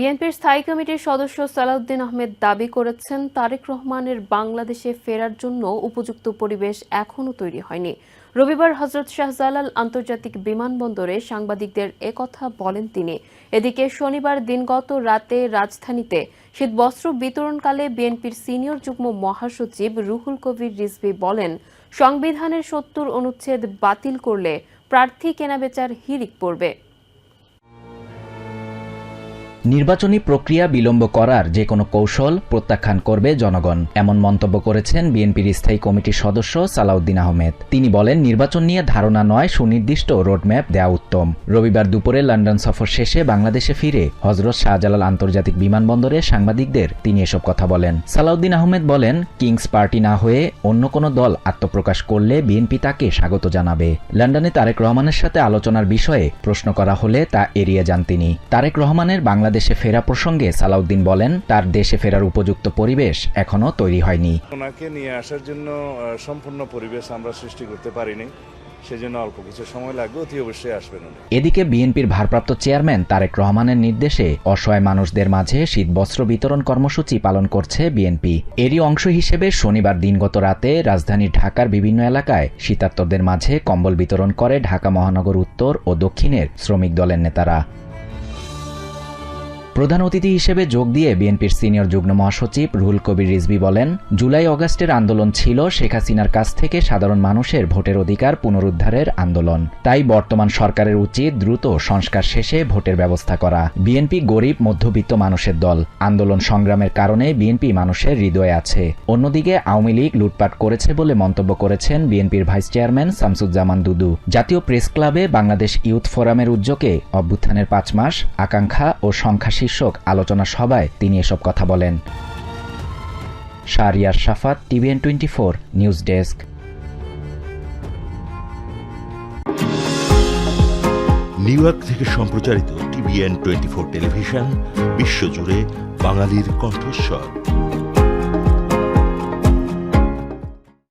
বিএনপির স্থায়ী কমিটির সদস্য সালাউদ্দিন আহমেদ দাবি করেছেন, তারেক রহমানের বাংলাদেশে ফেরার জন্য উপযুক্ত পরিবেশ এখনও তৈরি হয়নি। রবিবার হজরত শাহজালাল আন্তর্জাতিক বিমানবন্দরে সাংবাদিকদের একথা বলেন তিনি। এদিকে শনিবার দিনগত রাতে রাজধানীতে শীতবস্ত্র বিতরণকালে বিএনপির সিনিয়র যুগ্ম মহাসচিব রুহুল কবির রিজভী বলেন, সংবিধানের সত্তর অনুচ্ছেদ বাতিল করলে প্রার্থী কেনাবেচার হিরিক পড়বে। নির্বাচনী প্রক্রিয়া বিলম্ব করার যে কোনো কৌশল প্রত্যাখ্যান করবে জনগণ, এমন মন্তব্য করেছেন বিএনপির স্থায়ী কমিটির সদস্য সালাউদ্দিন আহমেদ। তিনি বলেন, নির্বাচন নিয়ে ধারণা নয়, সুনির্দিষ্ট রোডম্যাপ দেওয়া উত্তম। রবিবার দুপুরে লন্ডন সফর শেষে বাংলাদেশে ফিরে হজরত শাহজালাল আন্তর্জাতিক বিমানবন্দরে সাংবাদিকদের তিনি এসব কথা বলেন। সালাউদ্দিন আহমেদ বলেন, কিংস পার্টি না হয়ে অন্য কোনো দল আত্মপ্রকাশ করলে বিএনপি তাকে স্বাগত জানাবে। লন্ডনে তারেক রহমানের সাথে আলোচনার বিষয়ে প্রশ্ন করা হলে তা এড়িয়ে যান তিনি। তারেক রহমানের বাংলাদেশে ফেরা প্রসঙ্গে সালাউদ্দিন বলেন তার দেশে ফেরার উপযুক্ত পরিবেশ এখনও তৈরি হয়নি। ওনাকে নিয়ে আসার জন্য সম্পূর্ণ পরিবেশ আমরা সৃষ্টি করতে পারিনি। সেজন্য অল্প কিছু সময় লাগবে অতি অবশ্যই আসবেন এদিকে বিএনপির ভারপ্রাপ্ত চেয়ারম্যান তারেক রহমানের নির্দেশে অসহায় মানুষদের মাঝে শীতবস্ত্র বিতরণ কর্মসূচি পালন করছে বিএনপি। এরই অংশ হিসেবে শনিবার দিনগত রাতে রাজধানীর ঢাকার বিভিন্ন এলাকায় শীতার্তদের মাঝে কম্বল বিতরণ করে ঢাকা মহানগর উত্তর ও দক্ষিণের শ্রমিক দলের নেতারা। প্রধান অতিথি হিসেবে যোগ দিয়ে বিএনপির সিনিয়র যুগ্ম মহাসচিব রুহুল কবির রিজভী বলেন, জুলাই অগাস্টের আন্দোলন ছিল শেখ হাসিনার কাছ থেকে সাধারণ মানুষের ভোটের অধিকার পুনরুদ্ধারের আন্দোলন। তাই বর্তমান সরকারের উচিত দ্রুত সংস্কার শেষে ভোটের ব্যবস্থা করা। বিএনপি গরিব, মধ্যবিত্ত মানুষের দল। আন্দোলন সংগ্রামের কারণে বিএনপি মানুষের হৃদয়ে আছে। অন্যদিকে আওয়ামী লীগ লুটপাট করেছে বলে মন্তব্য করেছেন বিএনপির ভাইস চেয়ারম্যান শামসুজ্জামান দুদু। জাতীয় প্রেস ক্লাবে বাংলাদেশ ইউথ ফোরামের উদ্যোগে অভ্যুত্থানের পাঁচ মাস, আকাঙ্ক্ষা ও সংখ্যা শীর্ষক আলোচনা সভায় তিনি এসব কথা বলেন। Shahriar Shafat, TVN twenty four, news desk. New York থেকে সম্প্রচারিত টিভিএন টোয়েন্টি ফোর টেলিভিশন, বিশ্বজুড়ে বাঙালির কণ্ঠস্বর।